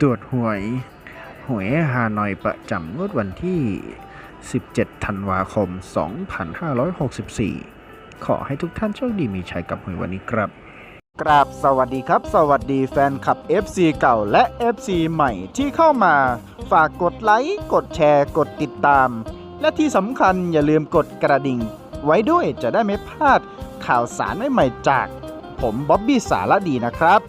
ตรวจหวย หวยฮานอยประจำงวดวันที่ 17 ธันวาคม 2564 ขอให้ทุกท่านโชคดีมีชัยกับหวยวันนี้ครับกราบสวัสดีครับ สวัสดีแฟนคลับ FC เก่าและ FC ใหม่ที่เข้ามา ฝากกดไลค์กดแชร์ กดติดตาม และที่สำคัญอย่าลืมกดกระดิ่ง ไว้ด้วยจะได้ไม่พลาดข่าวสารใหม่ๆจาก ผมบ๊อบบี้สารดีนะครับ